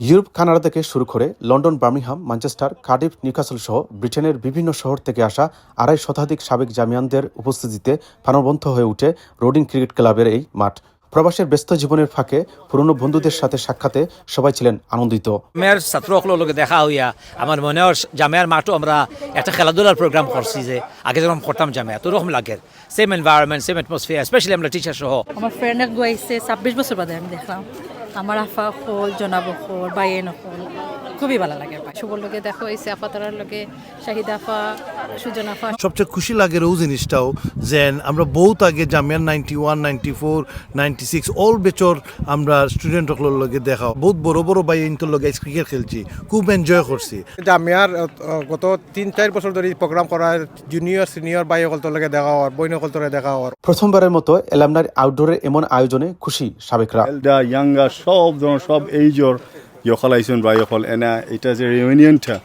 Europe Canada থেকে শুরু করে London Birmingham Manchester Cardiff Newcastle সহ ব্রিটেনের বিভিন্ন শহর থেকে আসা আড়াই শতাধিক সাবেক জামিয়ানদের উপস্থিতিতে প্রাণবন্ত হয়ে উঠে রোডিং ক্রিকেট ক্লাবের এই মাঠ। প্রবাসের ব্যস্ত জীবনের ফাঁকে পুরনো বন্ধুদের সাথে সাক্ষাতে সবাই ছিলেন আনন্দিত। জামিয়ার ছাত্রসকলের লগে দেখা হইয়া আমার মনে হয় জামিয়ার মাঠও আমরা একটা খেলাধুলার প্রোগ্রাম করছি যে আগে যখন করতাম জামিয়া তো ওরকম লাগে। Same environment same atmosphere specially আমরা টিচার সহ। আমার ফ্রেন্ড এক গুয়াইছে ছাব্বিশ বছর বাদে আমি দেখলাম। আমার আফা হল জনাব হল বাইয়েন হল খুবই ভালো লাগে। সবর লগে দেখা হয়েছে আফা তারার লগে শাহিদ আফা সবচেয়ে খুশি লাগে ও জিনিসটাও যে আমরা বহুত আগে জামিয়ান ninety one ninety four ninety six all বেচর আমরা স্টুডেন্টসকলের লগে দেখা বহুত বড় বড় বাই ইন্তর লগে ক্রিকেট খেলছি খুব এনজয় করছি। জামিয়ার গত তিন চার বছর ধরে প্রোগ্রাম করার জুনিয়র সিনিয়র বাই সকল লগে দেখা হওয়ার বইন সকল দেখা হওয়ার প্রথমবারের মতো এলামনার আউটডোরের এমন আয়োজনে খুশি সাবেকরা। ইয়াঙ্গার সব ধরনের সব এইজর ইয়কল আইসন বা ইয়কল এনা এটা যে রিউনিয়নটা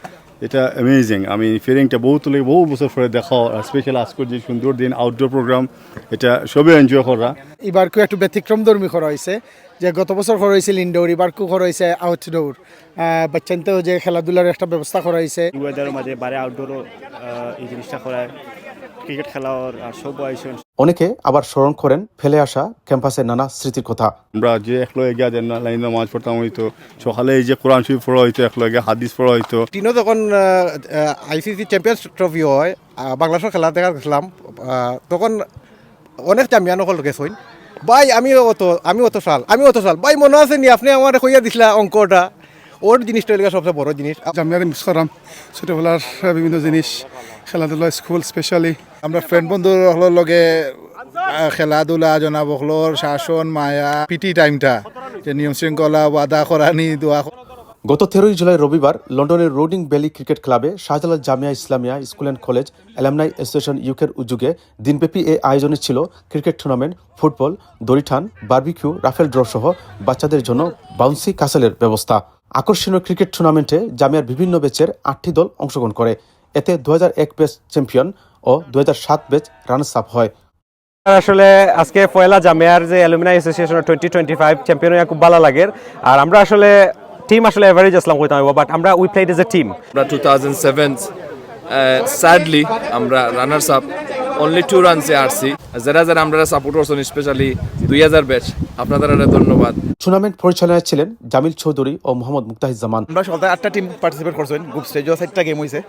এটা অ্যামেজিং আমি ফিলিংটা বহুত লাগে বহু বছর পরে দেখা স্পেশাল আজকের যে সুন্দর দিন আউটডোর প্রোগ্রাম এটা সবে এনজয় করা। এবারকু একটু ব্যতিক্রম ধর্মী করা হয়েছে যে গত বছর করা হয়েছিল ইনডোর এবারকু করা হয়েছে আউটডোর বাচ্চানতেও যে খেলাধুলার একটা ব্যবস্থা করা হয়েছে ওয়েদারের মাঝে বাইরে আউটডোরও এই জিনিসটা করায় ক্রিকেট খেলার আর সব আয়োজন অনেকে আবার স্মরণ করেন ফেলে আসা ক্যাম্পাসের নানা স্মৃতির কথা। আমরা যে একলগে গিয়া দেন লাইন মাছ পড়তাম হইতো সকালে এই যে কোরআন শরীফ পড়া হইতো একলো একলগে হাদিস পড়া হইতো টিনও যখন আইসিসি চ্যাম্পিয়ন্স ট্রফি হয় বাংলাদেশের খেলা দেখা গেছিলাম তখন অনেক জামিয়ান সকল গেছেন ভাই আমি অত আমি অত সাল আমি অত সাল। ভাই মনে আছে নি? আপনি আমার কইয়া দিছিলা অঙ্কটা। ওর জিনিসটা এলাকা সবচেয়ে বড় জিনিস। জামিয়াতে মিস করাম ছোটোবেলার বিভিন্ন জিনিস খেলাধুলা স্কুল স্পেশালি আমরা ফ্রেন্ড বন্ধুসকলের লগে খেলাধুলা জনাবসকলের শাসন মায়া পিটি টাইমটা যে নিয়ম শৃঙ্খলা ওয়াদা করানি দোয়া গত তেরোই জুলাই রবিবার লন্ডনের রোডিং ভ্যালি ক্রিকেট ক্লাবে Shahjalal Jamia Islamia school and college alumni association ইউকের উদ্যোগে দিনব্যাপী এই আয়োজনে ছিল ক্রিকেট টুর্নামেন্ট ফুটবল দড়িঠান বার্বিকিউ রাফেল ড্র সহ বাচ্চাদের জন্য বাউন্সি কাসেলের ব্যবস্থা। আকর্ষণীয় ক্রিকেট টুর্নামেন্টে জামিয়ার বিভিন্ন ব্যাচের আটটি দল অংশগ্রহণ করে। এতে দু এক ব্যাচ চ্যাম্পিয়ন ও দু সাত ব্যাচ রানার্স আপ হয় আসলে আজকে পয়লা জামিয়ার যে alumni association twenty twenty five champion হয়ে খুব ভালো লাগে। আর আমরা আসলে টিম আসলে এভারেজ আসলাম কইতাম বাট আমরা we played as a team আমরা টু থাউজেন্ড সেভেন স্যাডলি আমরা রানার্স আপ অনলি টু রানসে আসছি। যারা যারা আমরা সাপোর্ট করছেন স্পেশালি দুই হাজার ব্যাচ আপনাদের ধন্যবাদ। টুর্নামেন্ট পরিচালনায় ছিলেন জামিল চৌধুরী ও মোহাম্মদ মুক্তাহিজ্জামান আমরা সকালে আটটা টিম পার্টিসিপেট করছেন। গ্রুপ স্টেজও চারটা গেম হয়েছে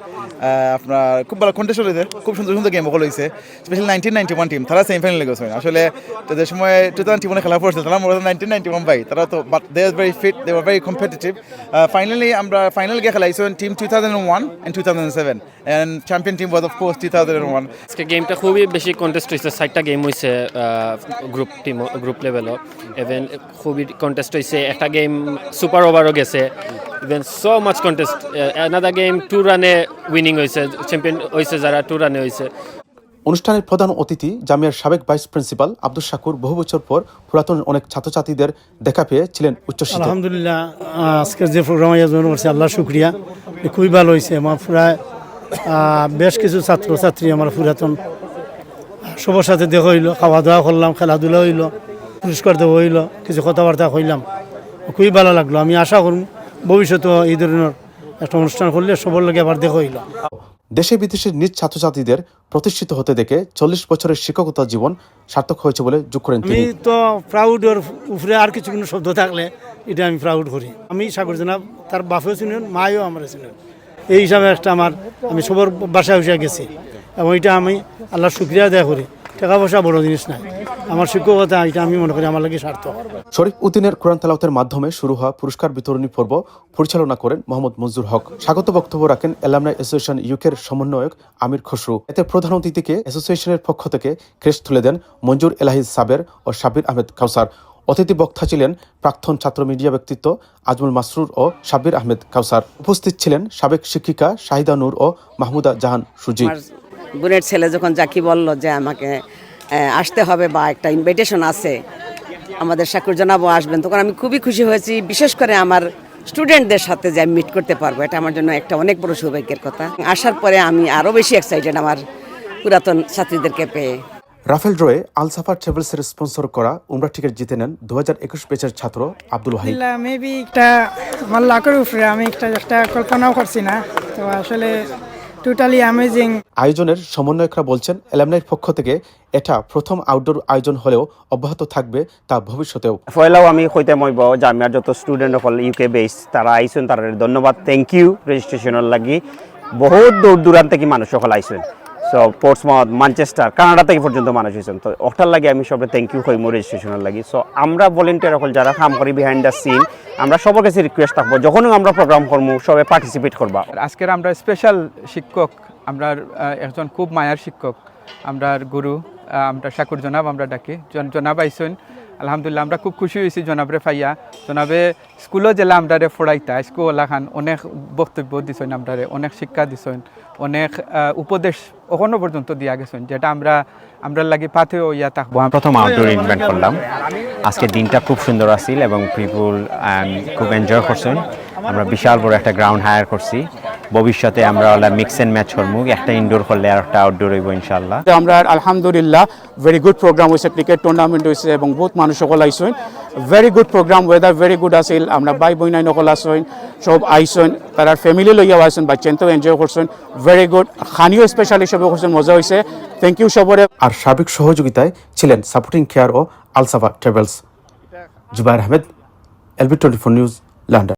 আপনার খুব ভালো কন্টেস্ট হয়েছে খুব সুন্দর সুন্দর গেম সকল হয়েছে specially nineteen ninety one team তারা সেমিফাইনালে গেছে। আসলে তাদের সময় টু থাউজেন্ড টিমনে খেলা পড়ছে তারা মনে নাইনটিন নাইনটি ওয়ান বাই তারা তো but they are very fit they are very competitive finally আমরা ফাইনাল গিয়ে খেলাইছেন team two thousand one and two thousand seven and champion team was of course two thousand one আজকে গেমটা খুবই বেশি contest হয়েছে চারটা গেম হয়েছে গ্রুপ টিম গ্রুপ লেভেলও ইভেন খুবই কন্টেস্ট হয়েছে একটা গেম সুপার ওভারও গেছে। Even so much contest another game two রানে উইনিং হয়েছে চ্যাম্পিয়ন হয়েছে যারা টু রানে হয়েছে অনুষ্ঠানের প্রধান অতিথি জামিয়ার সাবেক ভাইস প্রিন্সিপাল আব্দুল শাকুর বহু বছর পর পুরাতন অনেক ছাত্রছাত্রীদের দেখা পেয়ে ছিলেন উচ্ছ্বসিত। আলহামদুলিল্লাহ আজকের যে প্রোগ্রাম আয়োজন করছে আল্লাহ শুক্রিয়া। খুবই ভালো হয়েছে আমার প্রায় বেশ কিছু ছাত্রছাত্রী আমার পুরাতন সবার সাথে দেখা হইল খাওয়া দাওয়া করলাম খেলাধুলা হইল পুরস্কার দেওয়া হইল কিছু কথাবার্তা হইলাম খুবই ভালো লাগল আমি আশা করুন ভবিষ্যতে এই ধরনের একটা অনুষ্ঠান করলে সবার লোক আবার দেখা হইল। দেশে বিদেশের নিজ ছাত্রছাত্রীদের প্রতিষ্ঠিত হতে দেখে চল্লিশ বছরের শিক্ষকতা জীবন সার্থক হয়েছে বলে যোগ করেন আমি তো প্রাউডের উপরে আর কিছু কোনো শব্দ থাকলে এটা আমি প্রাউড করি। আমি সাগর জানাব তার বাপেও চিনেন মায়ও আমার চিনেন। এই হিসাবে একটা আমার আমি সবার বাসায় বসে গেছি। এবং এটা আমি আল্লাহর শুক্রিয়া দেয়া করি। টাকা পয়সা বড় জিনিস নাই। আমার শিক্ষকতা এটা আমি মনে করি আমার লাগে সার্থক। শরীফ উদ্দিনের কোরআন তালাউতের মাধ্যমে শুরু হওয়া পুরস্কার বিতরণী পর্ব পরিচালনা করেন মোহাম্মদ মঞ্জুর হক। স্বাগত বক্তব্য রাখেন এলামনাই অ্যাসোসিয়েশন ইউকের সমন্বয়ক আমির খসরু। এতে প্রধান অতিথিকে অ্যাসোসিয়েশনের পক্ষ থেকে ক্রেস্ট তুলে দেন মঞ্জুর এলাহি সাবের ও সাবির আহমেদ কাউসার। অতিথি বক্তা ছিলেন প্রাক্তন ছাত্র মিডিয়া ব্যক্তিত্ব আজমুল মাসরুর ও সাব্বির আহমেদ কাউসার। উপস্থিত ছিলেন সাবেক শিক্ষিকা শাহিদা নূর ও মাহমুদা জাহান সুজি। বোনের ছেলে যখন জাকি বলল যে আমাকে আসতে হবে বা একটা ইনভাইটেশন আছে আমাদের সাকুর জানাব আসবেন তখন আমি খুবই খুশি হয়েছি। বিশেষ করে আমার স্টুডেন্টদের সাথে যে আমি মিট করতে পারব এটা আমার জন্য একটা অনেক বড় সৌভাগ্যের কথা। আসার পরে আমি আরও বেশি এক্সাইটেড আমার পুরাতন ছাত্রীদেরকে পেয়ে। রাফেল ড্রয়ে আলসাফা ট্রাভেলসের স্পন্সর করা উমরা টিকিট জিতে নেন দু হাজার একুশ ব্যাচের ছাত্র আব্দুল ওয়াহিদ। মেবি একটা আমার লাখের উপরে আমি একটা একটা কল্পনাও করছি না। তো আসলে টোটালি অ্যামেজিং আয়োজনের সমন্বয়করা বলছেন এলামনাইর পক্ষ থেকে এটা প্রথম আউটডোর আয়োজন হলেও অব্যাহত থাকবে তা ভবিষ্যতেও। ফয়লাও আমি কইতে মইব যে আমি যত স্টুডেন্ট সকল ইউকে বেস তারা আইছেন তারা ধন্যবাদ। থ্যাংক ইউ রেজিস্ট্রেশনের লাগি। বহুত দূর দূরান্ত থেকে মানুষ সকল আইসেন। সো পোর্টসমাউথ ম্যানচেস্টার কানাডা থেকে পর্যন্ত মানুষ হয়েছেন। তো ওটার লাগে আমি সবে থ্যাংক ইউ কইমো রেজিস্ট্রেশনের লাগি। সো আমরা ভলেন্টিয়ার সকল যারা কাম করি বিহাইন্ড দ্য সিন আমরা সবার কাছে রিকোয়েস্ট থাকব, যখনই আমরা প্রোগ্রাম করব, সবাই পার্টিসিপেট করবা। আজকের আমরা স্পেশাল শিক্ষক, আমরা একজন খুব মায়ার শিক্ষক আমরার গুরু আমরা শাকুর জনাব আমরা ডাকি। জনাব আইসুন, আলহামদুলিল্লাহ আমরা খুব খুশি হয়েছি জনাবরে ফাইয়া। জনাবে স্কুলও জেলা আমরারে ফড়াইতা স্কুল খান অনেক বক্তব্য দিছেন আমরারে অনেক শিক্ষা দিছেন, অনেক উপদেশ এখনও পর্যন্ত দিয়া গেছেন, যেটা আমরা আমরা লাগি পাথেও ইয়া থাকব প্রথম আউটডোর ইনভেন্ট করলাম। আজকে দিনটা খুব সুন্দর আছিল এবং পিপুল খুব এনজয় করছেন। আমরা বিশাল বড় একটা গ্রাউন্ড হায়ার করছি। ভবিষ্যতে আমরা ওলা মিক্স এন্ড ম্যাচ করব। একটা ইনডোর করলে আর একটা আউটডোর হইব ইনশাল্লাহ আমরা আলহামদুলিল্লাহ ভেরি গুড প্রোগ্রাম হয়েছে ক্রিকেট টুর্নামেন্ট হয়েছে এবং বহুত মানুষ সকল আইসেন very good program weather very good আছিল। আমরা বাই বই নাই নকল আসেন সব আইসেন তার ফ্যামিলি লইয়াও আইসেন বাচ্চানতেও এনজয় করছেন ভেরি গুড খানিও স্পেশাল হিসেবে করছেন মজা হয়েছে থ্যাংক ইউ সবরে। আর সার্বিক সহযোগিতায় ছিলেন সাপোর্টিং কেয়ার ও Alsafa travels Zubair Ahmed LB twenty four news London